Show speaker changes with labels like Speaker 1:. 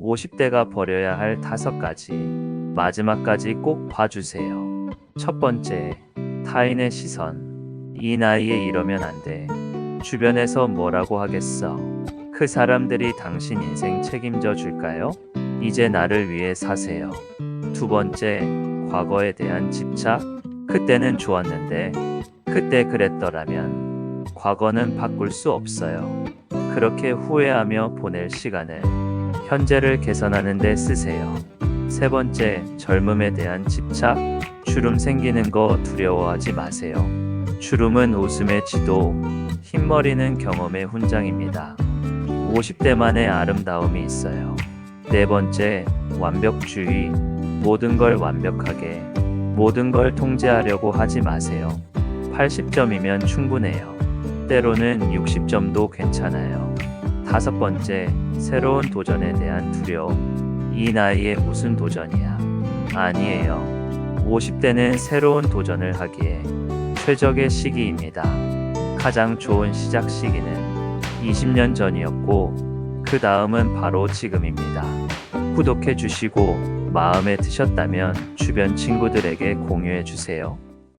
Speaker 1: 50대가 버려야 할 다섯 가지. 마지막까지 꼭 봐주세요. 첫 번째, 타인의 시선. 이 나이에 이러면 안 돼. 주변에서 뭐라고 하겠어? 그 사람들이 당신 인생 책임져 줄까요? 이제 나를 위해 사세요. 두 번째, 과거에 대한 집착. 그때는 좋았는데, 그때 그랬더라면, 과거는 바꿀 수 없어요. 그렇게 후회하며 보낼 시간을 현재를 개선하는 데 쓰세요. 세 번째, 젊음에 대한 집착. 주름 생기는 거 두려워하지 마세요. 주름은 웃음의 지도, 흰머리는 경험의 훈장입니다. 50대만의 아름다움이 있어요. 네 번째, 완벽주의. 모든 걸 완벽하게, 모든 걸 통제하려고 하지 마세요. 80점이면 충분해요. 때로는 60점도 괜찮아요. 다섯 번째, 새로운 도전에 대한 두려움. 이 나이에 무슨 도전이야? 아니에요. 50대는 새로운 도전을 하기에 최적의 시기입니다. 가장 좋은 시작 시기는 20년 전이었고, 그 다음은 바로 지금입니다. 구독해 주시고, 마음에 드셨다면 주변 친구들에게 공유해 주세요.